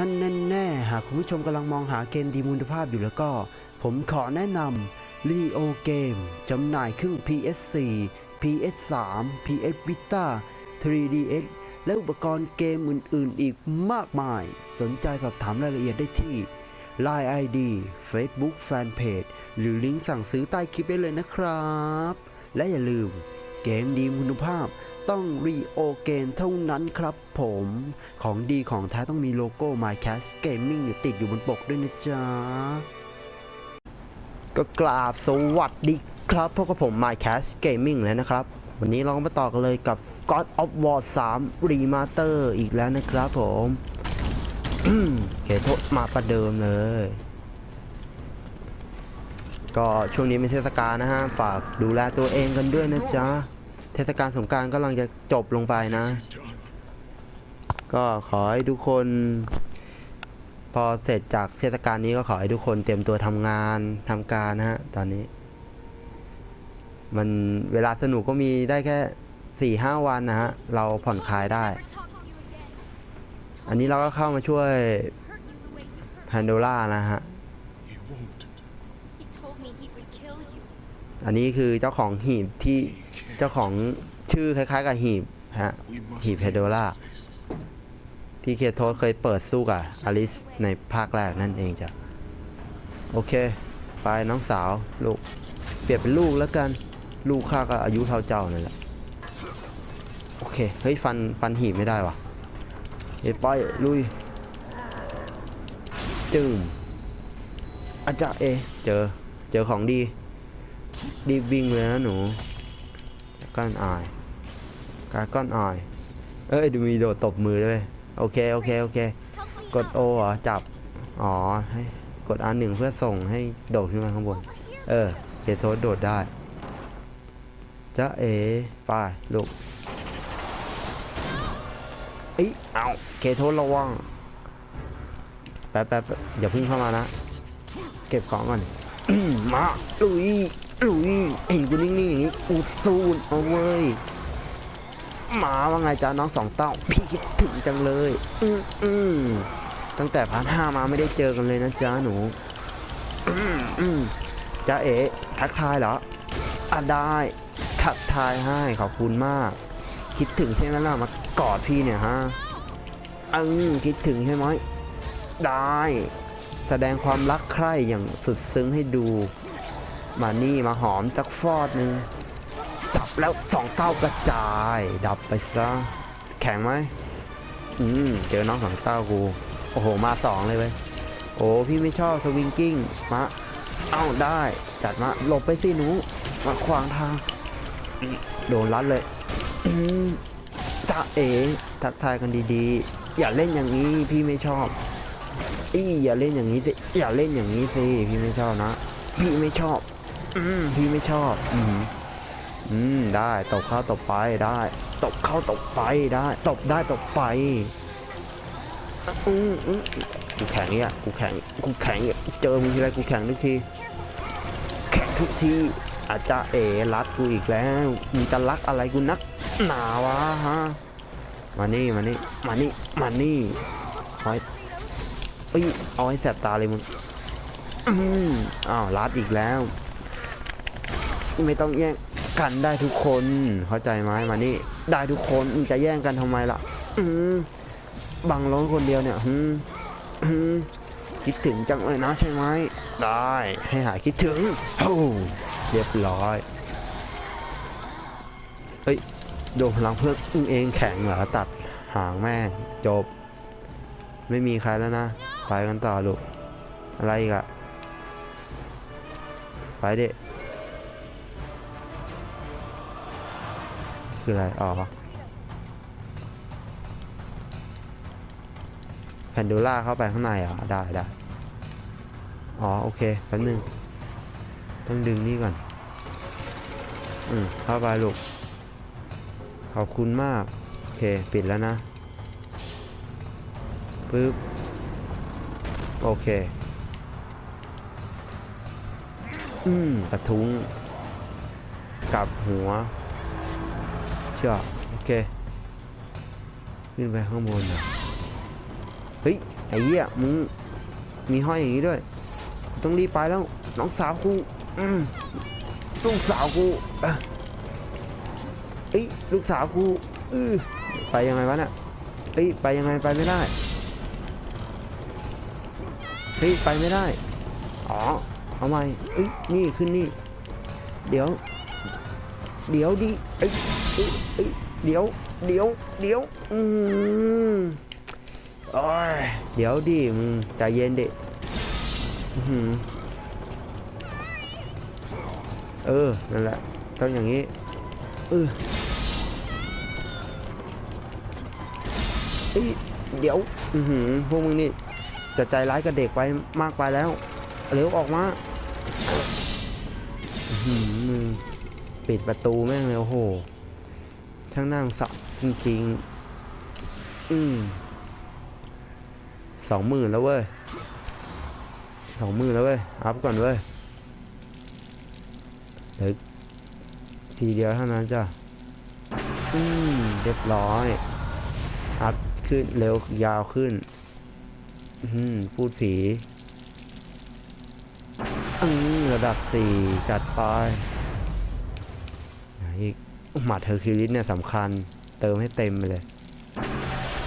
ท่านแน่ๆ หากคุณผู้ชมกำลังมองหาเกมดีคุณภาพอยู่แล้วก็ ผมขอแนะนำ Leo Game จำหน่ายเครื่อง PS4 PS3 PS Vita 3DS และอุปกรณ์เกมอื่นๆ อีกมากมาย สนใจสอบถามรายละเอียดได้ที่ Line ID Facebook Fanpage หรือลิงก์สั่งซื้อใต้คลิปได้เลยนะครับ และอย่าลืมเกมดีคุณภาพ ต้อง Rio Game เท่านั้นครับผมของดีของแท้ต้องมีโลโก้ MyCast Gaming อยู่ติดอยู่บนปกด้วยนะจ๊ะ ก็กราบสวัสดีครับพวกกับผม MyCast Gaming แล้วนะครับ วันนี้เรามาต่อกันเลยกับ God of War 3 Remaster อีกแล้วนะครับผมเคโทษมาประเดิมเลย ก็ช่วงนี้เป็นเทศกาลนะฮะ ฝากดูแลตัวเองกันด้วยนะจ๊ะ ทศกาลสงการกำลังจะจบลงไปนะ ก็ขอให้ทุกคน พอเสร็จจากเทศกาลนี้ก็ขอให้ทุกคนเตรียมตัวทำงานทำการนะฮะ ตอนนี้ มันเวลาสนุกก็มีได้แค่สี่ห้าวันนะฮะ เราผ่อนคลายได้ อันนี้เราก็เข้ามาช่วยแพนโดล่านะฮะ อันนี้คือเจ้าของหีบที่ เจ้าของชื่อคล้ายๆกับหีบฮะหีบ leave แพนโดล่าที่เคโทสเคยเปิดสู้กับอลิสในภาคแรกนั่นเองจ้ะ โอเค ไปน้องสาวลูก เปรียบเป็นลูกแล้วกัน ลูกข้าก็อายุเท่าเจ้านั่นแหละ โอเค เฮ้ย ฟัน ฟันหีบไม่ได้วะเอ้ยไปลุย จึมอาจารย์เอ เจอ เจอของดีรีวิ่งเลยนะหนู ก้อนอายการก้อนอายเอ้ยดูมีโดดตบมือด้วยโอเคโอเคโอเค Help me กด O เหรอจับอ๋อให้กด R1 เพื่อส่งให้โดดขึ้นมาข้างบน over here. เออเคโทสโดดได้จะเอ๋ไปลูกเอ้ยเอาเคโทสระวังแป๊บแป๊บแป๊บอย่าเพึ่งเข้ามานะ เก็บของก่อน มาลุย ลุยเห็นกูนิ่งๆอย่างนี้กูสู้เอาเว้ยหมาว่าไงจ้าน้องสองเต้า พี่คิดถึงจังเลย อืมอืมตั้งแต่พาร์ทห้ามาไม่ได้เจอกันเลยนะจ๊ะหนู อืมอืมจ้าเอ๋ทักทายเหรออะได้ทักทายให้ขอบคุณมาก คิดถึงใช่ไหมล่ะมากอดพี่เนี่ยฮะอืมคิดถึงใช่ไหมได้ แสดงความรักใคร่อย่างสุดซึ้งให้ดู มานี่มาหอมสักฟอดหนึ่งดับแล้วสองเต้ากระจาย ดับไปซะ แข็งไหมอืมเจอน้องสองเต้ากู โอ้โห มาสองเลยเว้ย โอ้พี่ไม่ชอบสวิงกิ้ง มา เอ้าได้ จัดมา หลบไปสิหนู มาขวางทาง โดนรัดเลยจ้าเอ๋ทักทายกันดีๆ อย่าเล่นอย่างนี้พี่ไม่ชอบอีอย่าเล่นอย่างนี้สิ อย่าเล่นอย่างนี้สิ พี่ไม่ชอบนะ พี่ไม่ชอบ พี่ไม่ชอบอืมอืมได้ตบเข้าตบไปได้ ตบเข้าตบไปได้ ตบได้ตบไปอืมอืมกูแข็งเนี่ยกูแข็งกูแข็งเนี่ยเจอมึงทีไรกูแข็งทุกที แข็งทุกทีอาจจะเอ๋รัดกูอีกแล้วมึงจะรักอะไรกูนักหนาวะฮะมานี่มานี่มานี่มานี่คอยเอ้ยเอาให้แสบตาเลยมึงอืมอ้าวรัดอีกแล้ว ไม่ต้องแย่งกันได้ทุกคนเข้าใจไหมมานี่ได้ทุกคนจะแย่งกันทำไมล่ะ อืบังร้อนคนเดียวเนี่ยอืคิดถึงจังเลยนะใช่ไหมได้ให้หายคิดถึงโอ้เรียบร้อยเฮ้ยโดนพลังเพื่อนเองแข็งเหรอตัดหางแม่งจบ ไม่มีใครแล้วนะไปกันต่อลูกอะไรอีกอะไปเด็ คืออะไร อ๋อแพนโดล่าเข้าไปข้างในเหรอได้ได้อ๋อ โอเคแป๊บนึง ต้องดึงนี่ก่อน อืมเข้าไปลูก ขอบคุณมาก โอเค ปิดแล้วนะปึ๊บ โอเค อืมกระทุ้ง กลับหัว ชื่อโอเคขึ้นไปข้างบนเฮ้ยไอ้เหี้ยมึงมีห้อยอย่างนี้ด้วย ต้องรีบไปแล้วน้องสาวกูลูกสาวกูเอ้ยลูกสาวกูอือไปยังไงวะเนี่ยเอ้ยไปยังไงไปไม่ได้เฮ้ยไปไม่ได้อ๋อเอาใหม่เอ้ยนี่ขึ้นนี่ เดี๋ยว เดี๋ยวดิเอ้ย เอ้ยเอ้ยเดี๋ยว เดี๋ยว เดี๋ยว อืมโอ้ยเดี๋ยวดิมึงใจเย็นดิอื้อหือเออ นั่นแหละ ต้องอย่างนี้ เออเอ้ยเดี๋ยว อือหือพวกมึงนี่จะใจร้ายกับเด็กไปมากไปแล้ว เร็วออกมาอื้อหือมึงปิดประตูแม่งเลยโอ้โห ช่างนั่งสับจริงๆ อืมสองหมื่นแล้วเว้ยสองหมื่นแล้วเว้ย อัพก่อนเว้ยเดี๋ยวทีเดียวเท่านั้นจ้ะ อืมเรียบร้อย อัพขึ้นเร็วยาวขึ้น อืมพูดผีอืมระดับสี่จัดไป หมัดเทอร์คิวลิสเนี่ยสำคัญ เติมให้เต็มไปเลย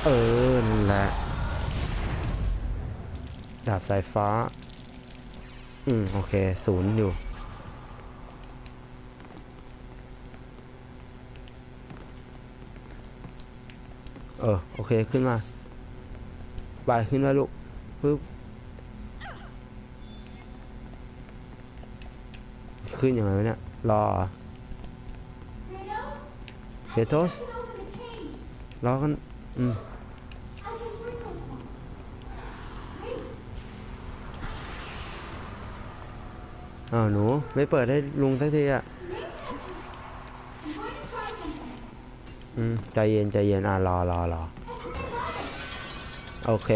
เออ นั่นแหละ ดาบสายฟ้า อืม โอเค ศูนย์อยู่ เออ โอเคขึ้นมาไปขึ้นมาลูกปึ๊บขึ้นยังไงวะเนี่ย รอ เฮโทสรอกันอืมอ้าวหนูไม่เปิดให้ลุงสักทีอะ อืม ใจเย็นใจเย็นอะรอรอรอโอเค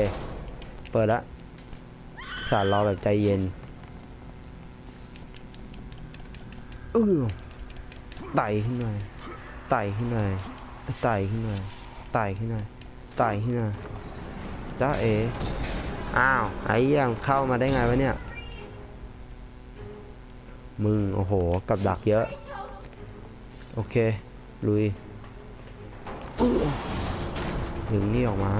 เปิดละสารรอแบบใจเย็นอือไต่ขึ้นมา ไต่ขึ้นมาไต่ขึ้นมาไต่ขึ้นมาไต่ขึ้นมาจ้าเออ้าวไอ้ยังเข้ามาได้ไงวะเนี่ย มึงโอ้โหกับดักเยอะ โอเค ลุยอื้อดึงนี่ออกมา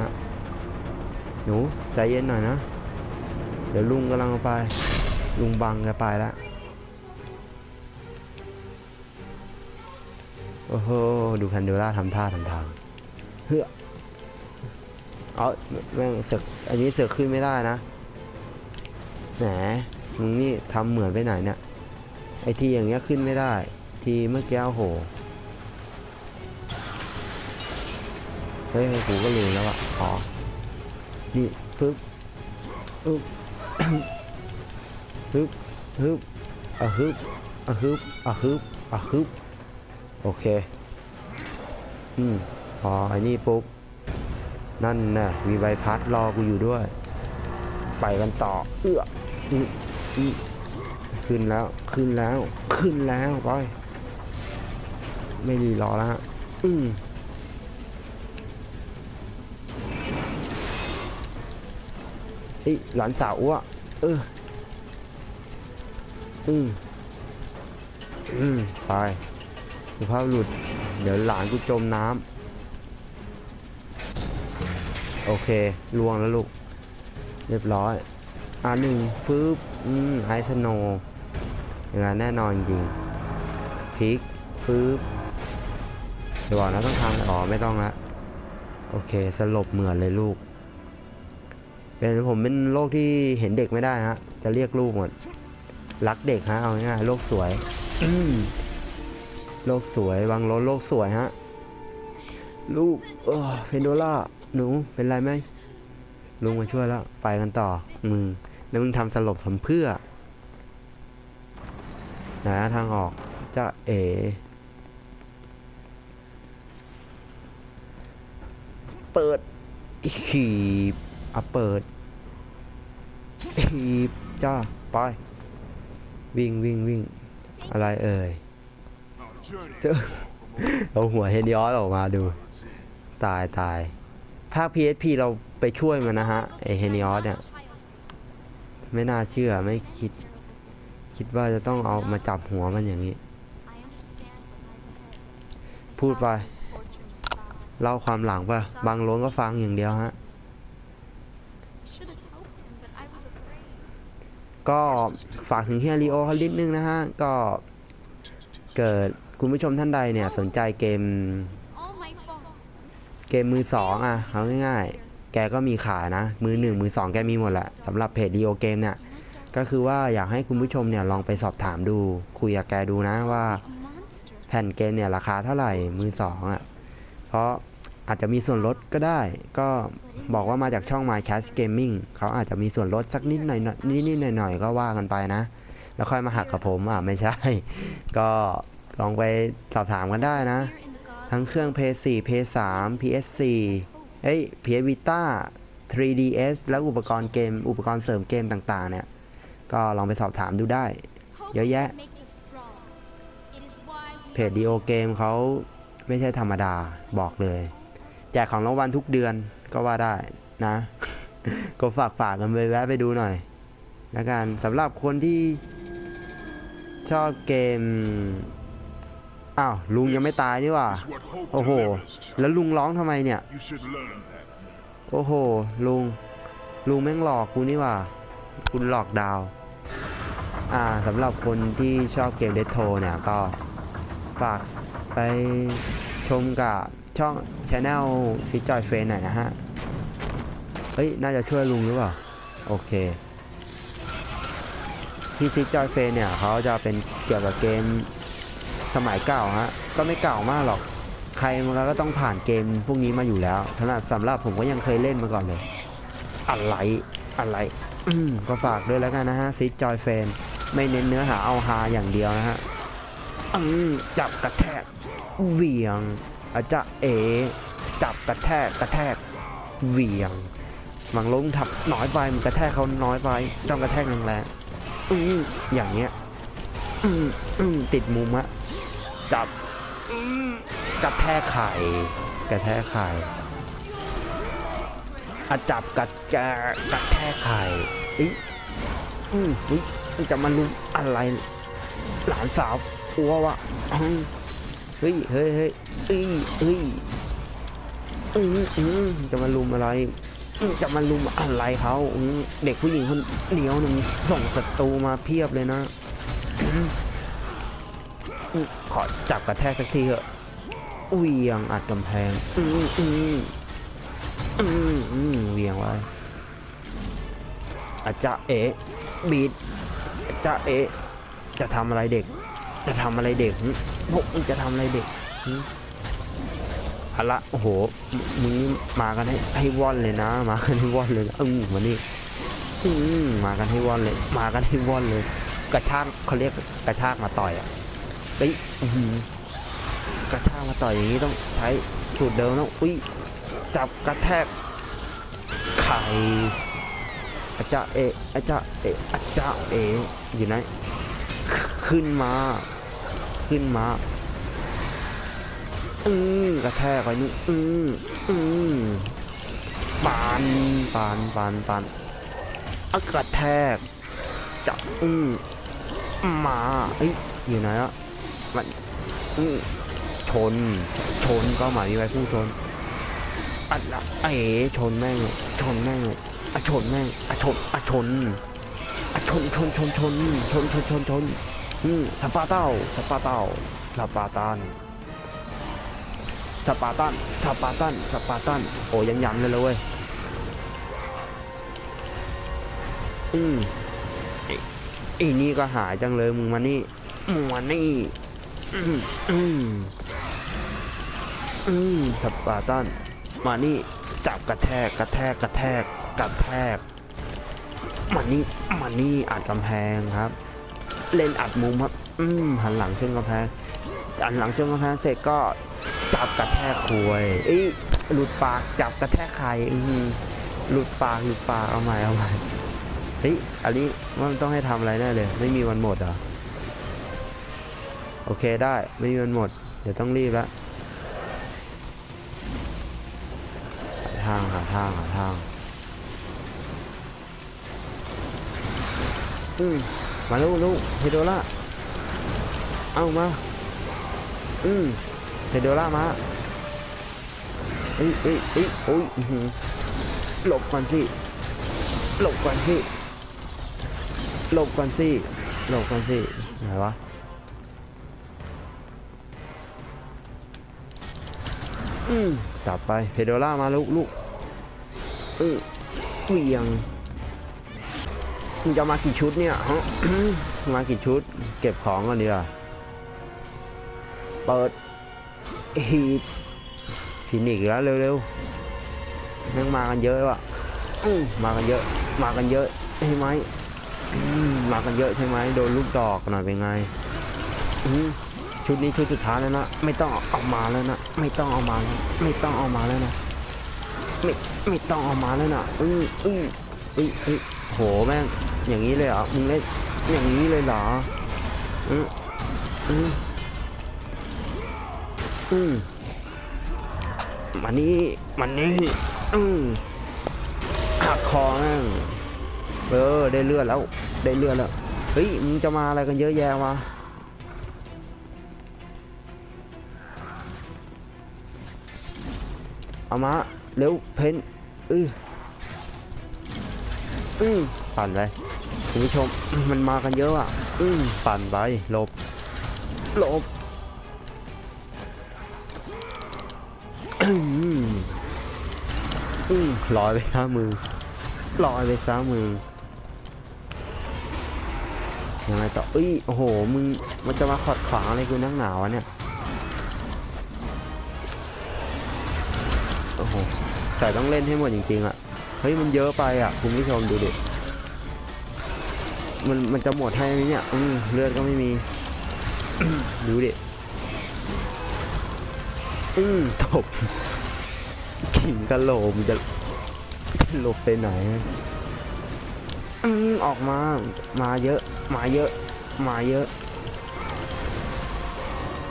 หนูใจเย็นหน่อยนะ เดี๋ยวลุงกำลังไป ลุงบังจะไปแล้ว โอ้โห ดูแพนโดล่าทำท่าทำทาง เฮ้อเอาแม่งเสือกอันนี้เสือกขึ้นไม่ได้นะ แหม มึงนี่ทำเหมือนไปไหนเนี่ย ไอทีอย่างเงี้ยขึ้นไม่ได้ ทีเมื่อกี้โอ้โหเฮ้ยกูก็ลืมแล้วอะอ๋อ นี่ปึ๊บอึ๊บฮึบฮึบอะฮึบอะฮึบอะฮึบอะฮึบ โอเค อืม พอไอ้นี่ปุ๊บ นั่นน่ะมีใบพัดรอกูอยู่ด้วย ไปกันต่อ เอื้ออืออือขึ้นแล้ว ขึ้นแล้ว ขึ้นแล้วไป ไม่รีรอแล้วฮะ อืมเอ้ยหลานสาวอะเออ อืม อืม ไป สุภาพบุรุษเดี๋ยวหลานกูจมน้ำโอเคลวงแล้วลูก เรียบร้อย อ่าหนึ่งปึ๊บอืมไอสโนอย่างนั้นแน่นอนจริงพลิกปึ๊บเดี๋ยวก่อนนะต้องทำอ๋อไม่ต้องละโอเคสลบเหมือนเลยลูก เป็นผมเป็นโรคที่เห็นเด็กไม่ได้ฮะ จะเรียกลูกหมด รักเด็กฮะเอาง่ายๆโลกสวย อืม โลกสวยบางรถโลกสวยฮะ ลูกเออเพนโดล่าหนูเป็นไรไหมลุงมาช่วยแล้ว ไปกันต่อ มึง แล้วมึงทำสลบทำเพื่อหนะทางออกจะเอเปิดขีบอะเปิดขีบจ้าไป วิ่งวิ่งวิ่งอะไรเอ่ย เจอเอาหัวเฮดย้อนออกมาดู ตายตายภาค PSP เราไปช่วยมันนะฮะไอเฮนิออสเนี่ย ไม่น่าเชื่อไม่คิด คิดว่าจะต้องเอามาจับหัวมันอย่างนี้ พูดไปเล่าความหลังป่ะ บางล้นก็ฟังอย่างเดียวฮะ ก็ฝากถึงเฮียรีโอเขานิดนึงนะฮะ ก็เกิด คุณผู้ชมท่านใดเนี่ยสนใจเกม เกมมือสองอะเอาง่ายๆ แกก็มีขายนะ มือหนึ่งมือสองแกมีหมดแหละสำหรับเพจรีโอเกมเนี่ยก็คือว่าอยากให้คุณผู้ชมเนี่ยลองไปสอบถามดู คุยกับแกดูนะว่า แผ่นเกมเนี่ยราคาเท่าไหร่มือสองอะเพราะอาจจะมีส่วนลดก็ได้ ก็บอกว่ามาจากช่อง My Cash Gaming เขาอาจจะมีส่วนลดสักนิดหน่อยๆนิดๆหน่อยก็ว่ากันไปนะ แล้วค่อยมาหักกับผมอะไม่ใช่ ก็ ลองไปสอบถามกันได้นะ ทั้งเครื่อง PS4 PS3 PS4 เอ้ย PS Vita 3DS แล้วอุปกรณ์เกม อุปกรณ์เสริมเกมต่างๆ เนี่ย ก็ลองไปสอบถามดูได้ เยอะแยะ เพจดีโอเกมเขาไม่ใช่ธรรมดาบอกเลย แจกของรางวัลทุกเดือนก็ว่าได้นะ ก็ฝากฝากกันไปแวะไปดูหน่อย แล้วกันสำหรับคนที่ชอบเกม อ้าวลุงยังไม่ตายนี่หว่า is what hope โอ้โห delivers. แล้วลุงร้องทำไมเนี่ย You should learn that. โอ้โห ลุง ลุงแม่งหลอกกูนี่หว่า คุณหลอกดาว อ่าสำหรับคนที่ชอบเกมเดทโทเนี่ยก็ ฝากไปชมกับช่องช anel ซิจอยเฟนหน่อยนะฮะ เฮ้ย น่าจะช่วยลุงหรือเปล่า โอเคที่ซิจอยเฟนเนี่ยเขาจะเป็นเกี่ยวกับเกม สมัยเก่าฮะก็ไม่เก่ามากหรอก ใครมันก็ต้องผ่านเกมพวกนี้มาอยู่แล้วขนาดสำหรับผมก็ยังเคยเล่นมาก่อนเลย อะไรอะไรก็ฝากด้วยแล้วกันนะฮะซิจอยเฟนไม่เน้นเนื้อหาเอาฮาอย่างเดียวนะฮะจับกระแทกเหวี่ยงอาจจะเอ จับกระแทกกระแทกเหวี่ยงมังล้มทับน้อยไปมันกระแทกเขาน้อยไปต้องกระแทกแรงๆอืมอย่างเงี้ยติดมุมอะ จับกระแทกไข่กระแทกไข่อะจับกระแจกระแทกไข่อีอืมอจะมาลุมอะไร หลานสาวอัววะเฮ้ยเฮ้ยเฮ้ยเอ้ยเอ้ยอืมอืมจะมาลุมอะไรอืมจะมาลุมอะไรเขาเด็กผู้หญิงคนเดียวหนึ่งส่งศัตรูมาเพียบเลยนะ ขอจับกระแทกสักทีเถอะเหวียงอัดกำแพง อืมอืมอืมอืมเหวียงไว้อาจจะเอะบีดอาจจะเอะจะทำอะไรเด็ก จะทำอะไรเด็กพวกมึงจะทำอะไรเด็กอาละโอ้โหมึงมากันให้ให้ว่อนเลยนะ มากันให้ว่อนเลยอืมมานี่อืมมากันให้ว่อนเลย มากันให้ว่อนเลย กระชากเขาเรียกกระชากมาต่อยอะ เฮ้ยกระชากมาต่อยอย่างนี้ต้องใช้สูตรเดิมนะอุ้ยจับกระแทกไข่อาจจะเอะอาจจะเอะอาจจะเอะอยู่ไหนขึ้นมา ขึ้นมาอืมกระแทกไปนี่อืมอืมปานปานปานปานอะกระแทกจับอืมมาเอ้ยอยู่ไหนอะ มันอืมชน ชนก็หมายมีไว้พุ่งชนอัดละเอ๋ชนแม่งเลยชนแม่งเลยอะชนแม่งอะชนอะชนอะชนชนชนชนชนชนชนชนอืมสปาเต้าสปาเต้าสปาตันสปาตันสปาตันสปาตันโอ้ยังย้ำเลยเลยเว้ยอืมไอ้ไอ้นี่ก็หายจังเลยมึงมานี่มึงมานี่ อืมอืมสปาตัน มานี่จับกระแทกกระแทกกระแทกกระแทกมานี่มานี่อัดกำแพงครับ เล่นอัดมุมครับ อืมหันหลังเชนกำแพงหันหลังเชนกำแพงเสร็จก็จับกระแทกควยเอ้ยหลุดปากจับกระแทกไข่อือหือหลุดปากหลุดปากเอาใหม่เอาใหม่เฮ้ยอันนี้มันต้องให้ทำอะไรแน่เลย ไม่มีวันหมดเหรอ โอเคได้ ไม่มีเงินหมด เดี๋ยวต้องรีบละหาทางหาทางหาทางอืมมาลูกลูกเฮโดล่าเอามา อืมเฮโดล่ามาเอ้ยเอ้ยเอ้ยโอ้ยหลบก่อนสิหลบก่อนสิหลบก่อนสิหลบก่อนสิไหนวะ อืมจับไปเพโดล่ามาลูกลูกอือเวียงมึงจะมากี่ชุดเนี่ยฮะมากี่ชุด เก็บของก่อนดีกว่าเปิดฮีทฟินิกแล้วเร็วๆยังมากันเยอะว่ะมากันเยอะ มากันเยอะใช่ไหมมากันเยอะใช่ไหมโดนลูกดอกหน่อยเป็นไงอื ชุดนี้ชุดสุดท้ายแล้วนะ ไม่ต้องเอามาแล้วนะ ไม่ต้องเอามาแล้วไม่ต้องเอามาแล้วนะ ไม่ไม่ต้องเอามาแล้วนะอื้ออื้ออื้ออือโหแม่งอย่างนี้เลยเหรอมึงเล่นอย่างนี้เลยเหรออืออืออือมานี่มันนี่อือหักคอแม่งเออได้เลือดแล้ว ได้เลือดแล้วเฮ้ยมึงจะมาอะไรกันเยอะแยะวะ เอามาเร็วเพนอืออือปั่นไปคุณผู้ชมมันมากันเยอะอะ อือปั่นไปหลบหลบอืมอืมลอยไปซ้ามือลอยไปซ้ามือยังไงต่อเอ้ยโอ้โหมึงมันจะมาขอดขวางอะไรกูนักหนาวะเนี่ย แต่ต้องเล่นให้หมดจริงๆอะเฮ้ยมันเยอะไปอะคุณผู้ชมดูดิ มันมันจะหมดให้ไหมเนี่ย อืมเลือดก็ไม่มี ดูดิ อืมตบขิงกะโหลกมันจะหลบไปไหน อืมออกมา มาเยอะ มาเยอะ มาเยอะ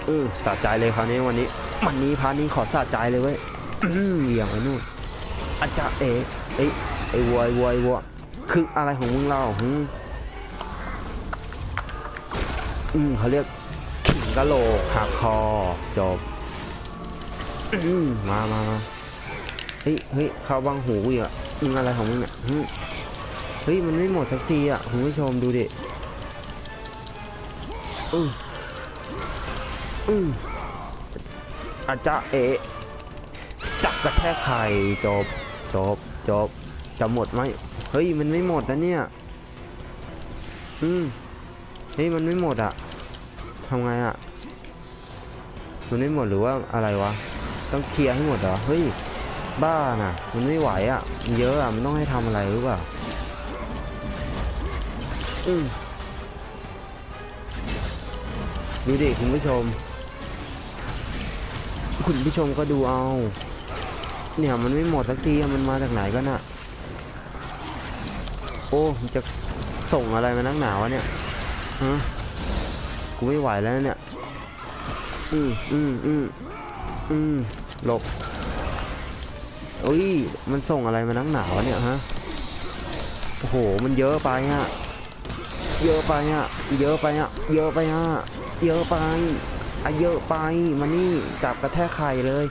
อือสะใจเลยคราวนี้วันนี้ วันนี้พาร์ทนี้ขอสะใจเลยเว้ยอืมเหวี่ยงไปนู่น อาจารย์เอ๋เอ้ยไอวัวไอ้วัวไอ้วัวคืออะไรของมึงเราหืมอืมเขาเรียกขิงกะโหลกหักคอจบอืมมามามาเฮ้ยเฮ้ยเข้าบังหูอีกอะมึงอะไรของมึงเนี่ยหืมเฮ้ยมันไม่หมดสักทีอะคุณผู้ชมดูดิอืออืออาจจะเอจับกระแทกไข่จบ จบจบจะหมดไหมเฮ้ยมันไม่หมดนะเนี่ยอืมเฮ้ยมันไม่หมดอะทำไงอะมันไม่หมดหรือว่าอะไรวะ ต้องเคลียร์ให้หมดเหรอเฮ้ยบ้าน่ะ มันไม่ไหวอะมันเยอะอะมันต้องให้ทำอะไรหรือเปล่าอืมดูดิคุณผู้ชม คุณผู้ชมก็ดูเอา เนี่ยมันไม่หมดสักทีมันมาจากไหนกันอะโอ้จะส่งอะไรมานักหนาวะเนี่ยฮะกูไม่ไหวแล้วเนี่ยอืมอืมอืมอืมหลบเอ้ยมันส่งอะไรมานักหนาวะเนี่ยฮะโอ้โหมันเยอะไปอะเยอะไปอะเยอะไปอะเยอะไปอะเยอะไปอะเยอะไปมานี่จับกระแทกไข่เลย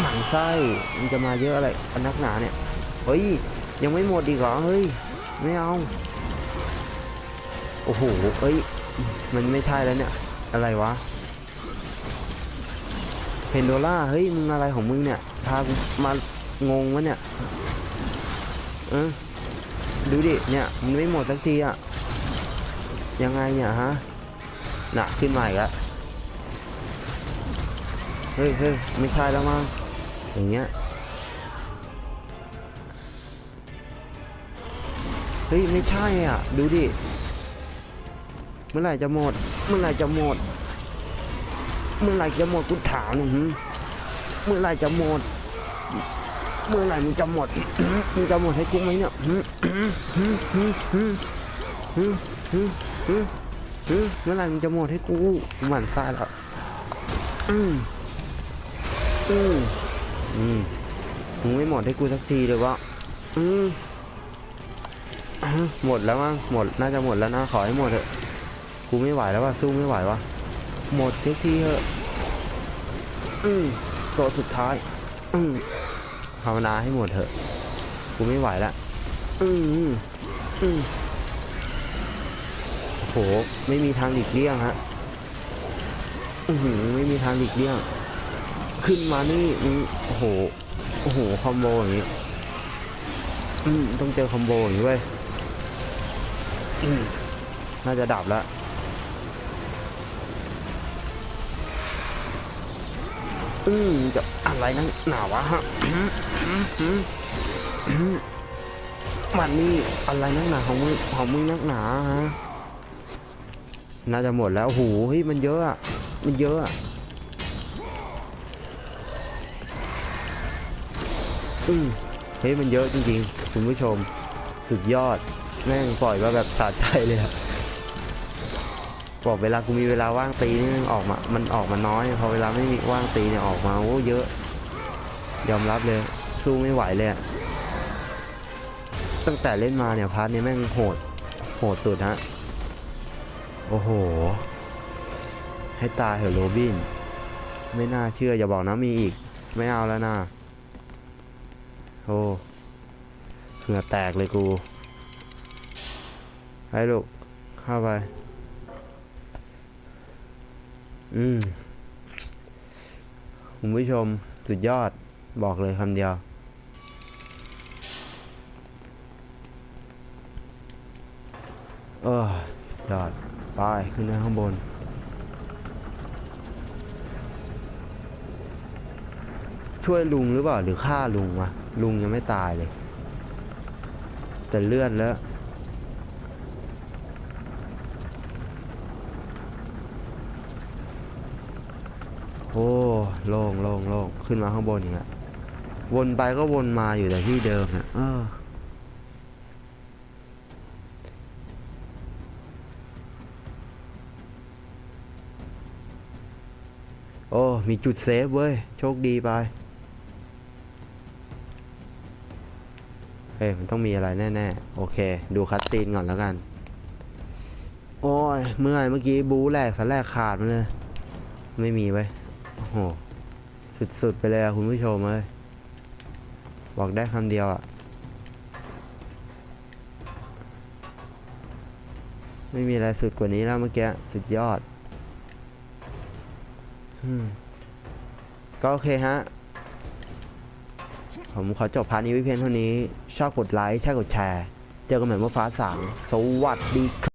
หมันไส้มันจะมาเยอะอะไรอันนักหนาเนี่ยเฮ้ยยังไม่หมดอีกเหรอเฮ้ยไม่เอาโอ้โหเฮ้ยมันไม่ใช่แล้วเนี่ยอะไรวะเพนโดล่าเฮ้ยมึงอะไรของมึงเนี่ยพามางงวะเนี่ยเออดูดิเนี่ยมันไม่หมดสักทีอะยังไงเนี่ยฮะหนักขึ้นมาอีกแล้วเฮ้ยเฮ้ยไม่ใช่แล้วมั้ง อย่างเงี้ย เฮ้ย ไม่ใช่อะ ดูดิ เมื่อไหร่จะหมด เมื่อไหร่จะหมด เมื่อไหร่จะหมดกูถามหนูเมื่อไหร่จะหมด เมื่อไหร่มึงจะหมด มึงจะหมดให้กูไหมเนี่ยเมื่อไหร่มึงจะหมดให้กูหมันตายแล้วอืมอืม อืมมึงไม่หมดให้กูสักทีเลยวะอืมหมดแล้วมั้งหมดน่าจะหมดแล้วนะขอให้หมดเถอะกูไม่ไหวแล้วว่ะสู้ไม่ไหววะหมดทุกทีเถอะอืมตัวสุดท้าย อืมภาวนาให้หมดเถอะกูไม่ไหวละอืมอืมอืมโหไม่มีทางหลีกเลี่ยงฮะอือหือไม่มีทางหลีกเลี่ยง ขึ้นมานี่มึงโอ้โหโอ้โหคอมโบอย่างนี้ต้องเจอคอมโบอย่างนี้เว้ยอืมน่าจะดับแล้วอืมจะอะไรนั่นหนาวะฮะอืออืออือมันนี่อะไรนักหนาของมึงของมึงนักหนาฮะน่าจะหมดแล้วโอ้โหเฮ้ยมันเยอะอะมันเยอะอะ อืมเฮ้ยมันเยอะจริงๆ คุณผู้ชม สุดยอด แม่งปล่อยมาแบบสะใจเลยอะบบอกเวลากูมีเวลาว่างตีนี่มันออกมา มันออกมาน้อย พอเวลาไม่มีว่างตีเนี่ยออกมาโอ้เยอะ ยอมรับเลย สู้ไม่ไหวเลย ตั้งแต่เล่นมาเนี่ยพาร์ทนี้แม่งโหด โหดสุดฮะ โอ้โห ให้ตายเหอะโรบิน ไม่น่าเชื่ออย่าบอกนะมีอีก ไม่เอาแล้วนะ โอ้เหงื่อแตกเลยกูให้ลูก เข้าไป อืมคุณผู้ชม สุดยอดบอกเลยคำเดียว เออยอดไปขึ้นไปข้างบนช่วยลุงหรือเปล่าหรือฆ่าลุงวะ ลุงยังไม่ตายเลย แต่เลือดแล้ว โอ้โล่งโล่งโล่งขึ้นมาข้างบนอีกแล้ววนไปก็วนมาอยู่แต่ที่เดิมนี่ยเออโอ้ มีจุดเซฟเว้ย โชคดีไป ฮ้ยมันต้องมีอะไรแน่ๆ โอเค ดูคัตตีนก่อนแล้วกัน โอ้ยเมื่อยเมื่อกี้บูแหลกสแลกขาดมาเลย ไม่มีไว้โอ้โห สุดๆ ไปเลยคุณผู้ชมเอ้ยบอกได้คำเดียวอะไม่มีอะไรสุดกว่านี้แล้วเมื่อกี้ สุดยอดอก็โอเคฮะ ผมขอจบพาร์ทนี้ไว้เพียงเท่านี้ ชอบกดไลค์ใช่กดแชร์ เจอกันใหม่เมื่อฟ้าสางสวัสดีครับ